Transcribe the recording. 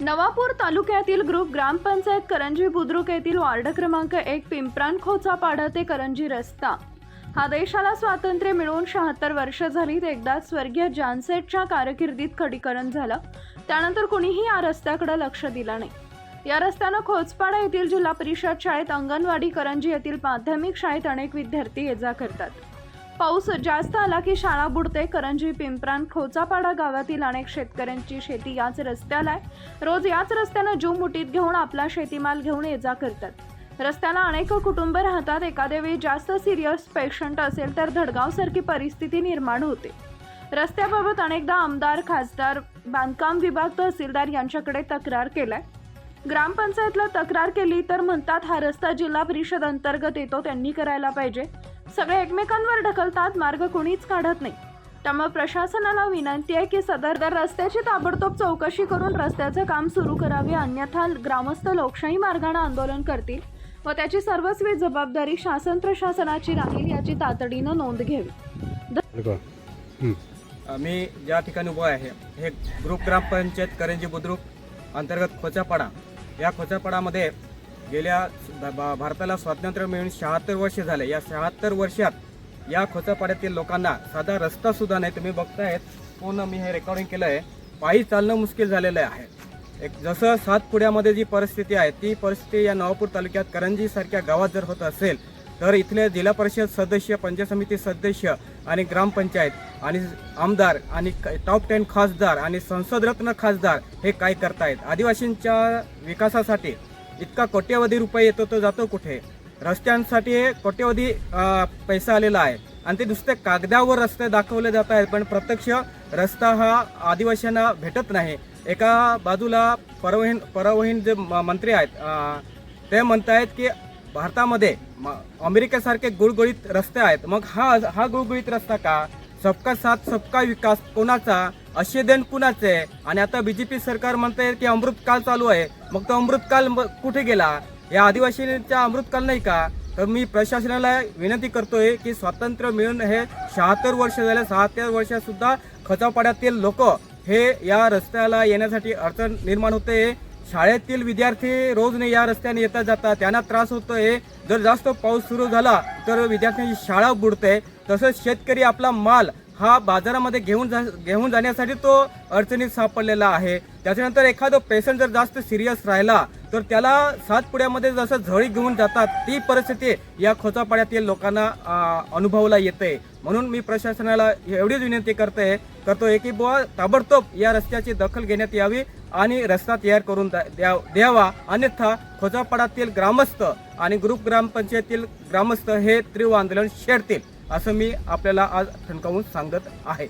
नवापूर तालुक्यातील ग्रुप ग्रामपंचायत करंजी बुद्रुक येथील वार्ड क्रमांक एक पिंपरान खोचापाडा ते करंजी रस्ता. हा देशाला स्वातंत्र्य मिळवून शहात्तर वर्ष झालीत. एकदाच स्वर्गीय जानसेटच्या कारकिर्दीत खडीकरण झालं. त्यानंतर कुणीही या रस्त्याकडे लक्ष दिलं नाही. या रस्त्यानं खोचपाडा येथील जिल्हा परिषद शाळेत अंगणवाडी करंजी येथील माध्यमिक शाळेत अनेक विद्यार्थी ये जा करतात. पाऊस जास्त आला की शाळा बुडते. करंजी पिंपरान खोचापाडा गावातील अनेक शेतकऱ्यांची शेती याच रस्त्याला आहे. रोज याच रस्त्यानं जीव मुठीत घेऊन आपला शेतीमाल घेऊन ये जा करतात. रस्त्याला अनेक कुटुंब राहतात. एखाद्या वेळी जास्त सिरियस पेशंट असेल तर धडगावसारखी परिस्थिती निर्माण होते. रस्त्याबाबत अनेकदा आमदार खासदार बांधकाम विभाग तहसीलदार यांच्याकडे तक्रार केलाय. ग्रामपंचायतला तक्रार केली तर म्हणतात हा रस्ता जिल्हा परिषद अंतर्गत येतो. त्यांनी करायला पाहिजे. सगळे एकमेकांवर ढकलतात मार्ग कोणीच काढत नाही. त्यामुळे प्रशासनाला विनंती आहे की सदर दर रस्त्याची ताबडतोब चौकशी करून रस्त्याचं काम सुरू करावे अन्यथा ग्रामस्थ लोकशाही मार्गाने आंदोलन करतील व त्याची सर्वस्वी जबाबदारी शासन प्रशासनाची राहील याची तातडीनं नोंद घ्यावी. मी ज्या ठिकाणी उभं आहे हे ग्रुप ग्रामपंचायत करंजी बुद्रुक अंतर्गत खोचापाडा. या खोचापाडामध्ये गेल्या भा- भारताला स्वातंत्र्य मिळून शहात्तर वर्ष झाले. या शहात्तर वर्षात या खोचापाड्यातील लोकांना साधा रस्ता सुद्धा नाही. तुम्ही बघतायत पूर्ण मी हे रेकॉर्डिंग केलं आहे. पायी चालणं मुश्किल झालेलं आहे. एक जसं सातपुड्यामध्ये जी परिस्थिती आहे ती परिस्थिती या नवापूर तालुक्यात करंजीसारख्या गावात जर होत असेल तर इथले जिल्हा परिषद सदस्य पंचायत समिती सदस्य आणि ग्रामपंचायत आणि आमदार आणि टॉप टेन खासदार आणि संसदरत्न खासदार हे काय करतायत? आदिवासींच्या विकासासाठी इतका कोट्यवधी रुपये येतो तो जातो कुठे? रस्त्यांसाठी कोट्यवधी पैसा आलेला आहे. आणि ते नुसते कागदावर रस्ते दाखवले जात आहेत पण प्रत्यक्ष रस्ता हा आदिवासींना भेटत नाही. एका बाजूला परवहीन परवहीन जे म- मंत्री आहेत ते म्हणत आहेत की भारतामध्ये म- अमेरिकेसारखे गुळगुळीत रस्ते आहेत. मग हा हा गुळगुळीत रस्ता का? सबका साथ सबका विकास कोणाचा? असे देण कुणाचे आणि आता बीजेपी सरकार म्हणताय की अमृतकाल चालू आहे. मग तो अमृतकाल कुठे गेला? या आदिवासींचा अमृतकाल नाही का? तर मी प्रशासनाला विनंती करतोय की स्वातंत्र्य मिळून हे शहात्तर वर्ष झाले. शहात्तर वर्षातसुद्धा खचापाड्यातील लोक हे या रस्त्याला येण्यासाठी अडचण निर्माण होते. शाळेतील विद्यार्थी रोजने या रस्त्याने येतात जातात त्यांना त्रास होतोय. जर जास्त पाऊस सुरू झाला तर विद्यार्थ्यांची शाळा बुडते. तसंच शेतकरी आपला माल हा बाजारामध्ये घेऊन जा घेऊन जाण्यासाठी तो अडचणीत सापडलेला आहे. त्याच्यानंतर एखादं पेशंट जर जास्त सिरियस राहिला तर त्याला सातपुड्यामध्ये जसं झळी घेऊन जातात ती परिस्थिती या खोचापाड्यातील लोकांना अनुभवला येते. म्हणून मी प्रशासनाला एवढीच विनंती करते करतोय की बुवा ताबडतोब या रस्त्याची दखल घेण्यात यावी आणि रस्ता तयार करून द्या- द्यावा. अन्यथा खोचापाड्यातील ग्रामस्थ आणि ग्रुप ग्रामपंचायतील ग्रामस्थ हे तीव्र आंदोलन छेडतील. असं मी आपल्याला आज ठणकावून सांगत आहे.